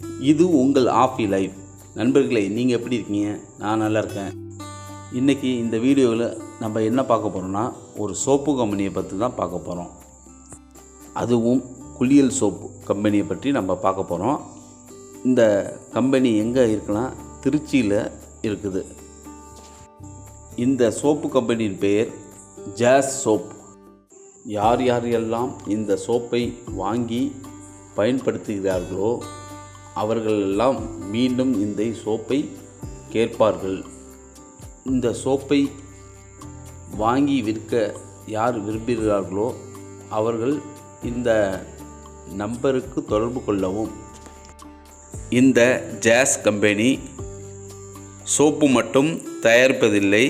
இது உங்கள் ஆஃபி லைஃப். நண்பர்களே நீங்கள் எப்படி இருக்கீங்க? நான் நல்லா இருக்கேன். இன்றைக்கி இந்த வீடியோவில் நம்ம என்ன பார்க்க போகிறோம்னா ஒரு சோப்பு கம்பெனியை பற்றி தான் பார்க்க போகிறோம் அதுவும் குளியல் சோப்பு கம்பெனியை பற்றி நம்ம பார்க்க போகிறோம் இந்த கம்பெனி எங்கே இருக்குன்னா திருச்சியில் இருக்குது. இந்த சோப்பு கம்பெனியின் பெயர் ஜாஸ் சோப் யார் யார் எல்லாம் இந்த சோப்பை வாங்கி பயன்படுத்துகிறார்களோ அவர்களெல்லாம் மீண்டும் இந்த சோப்பை கேட்பார்கள். இந்த சோப்பை வாங்கி விற்க யார் விரும்புகிறார்களோ அவர்கள் இந்த நம்பருக்கு தொடர்பு கொள்ளவும். இந்த ஜாஸ் கம்பெனி சோப்பு மட்டும் தயாரிப்பதில்லை.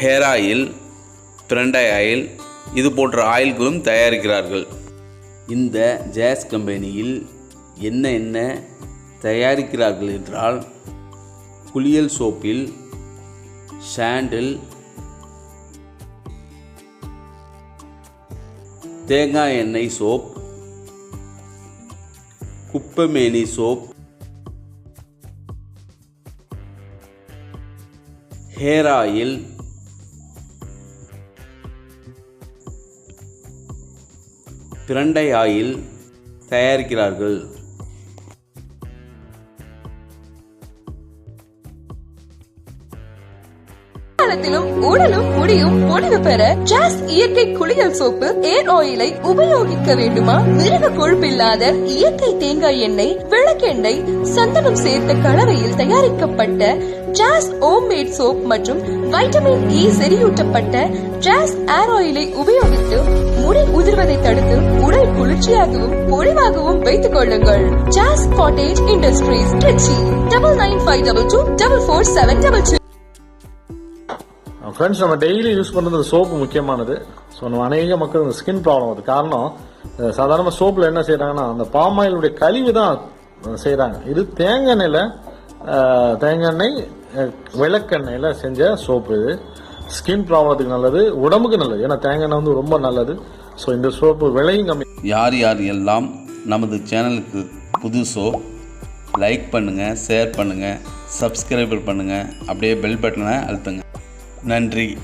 ஹேர் ஆயில் பிரண்டை ஆயில் இது போன்ற ஆயில்களும் தயாரிக்கிறார்கள். இந்த ஜாஸ் கம்பெனியில் என்ன என்ன தயாரிக்கிறார்கள் என்றால் குளியல் சோப்பில் சாண்டில் தேங்காய் எண்ணெய் சோப் குப்பைமேனி சோப் ஹேர் ஆயில் பிரண்டை ஆயில் தயாரிக்கிறார்கள். காலத்திலும் உடலும் முடியும் பொலிவு பெற ஜாஸ் இயற்கை குளியல் சோப்பு ஏர் ஆயிலை உபயோகிக்க வேண்டுமா? மிருக கொழுப்பில்லாத இயற்கை தேங்காய் எண்ணெய் விளக்கெண்ணெய் சந்தனம் சேர்த்த கலவையில் தயாரிக்கப்பட்ட ஜாஸ் மேட் சோப் மற்றும் வைட்டமின் இ e செறியூட்டப்பட்ட ஜாஸ் ஏர் ஆயிலை உபயோகித்து முடி உதிர்வதை தடுத்து உடல் குளிர்ச்சியாகவும் பொலிவாகவும் வைத்துக் கொள்ளுங்கள். ஜாஸ் cottage industries Trichy double nine five double two double four seven double two friends நம்ம டெய்லி யூஸ் பண்ணுறது சோப்பு முக்கியமானது. ஸோ நம்ம அநேக மக்கள் இந்த ஸ்கின் ப்ராப்ளம் அது காரணம் சாதாரணமாக சாதாரண சோப்பில் என்ன செய்கிறாங்கன்னா அந்த பாம் ஆயிலுடைய கழிவு தான் செய்கிறாங்க இது தேங்காய் எண்ணெயில் தேங்காய் எண்ணெய் விளக்கெண்ணெயில் செஞ்ச சோப்பு இது. ஸ்கின் ப்ராப்ளத்துக்கு நல்லது உடம்புக்கு நல்லது. ஏன்னா தேங்காய் எண்ணெய் வந்து ரொம்ப நல்லது. ஸோ இந்த சோப்பு விலையும் கம்மி. யார் யார் எல்லாம் நமது சேனலுக்கு புதுசோ லைக் பண்ணுங்கள் ஷேர் பண்ணுங்கள் சப்ஸ்கிரைபர் பண்ணுங்கள் அப்படியே பெல் பட்டனை அழுத்துங்க. நன்றி.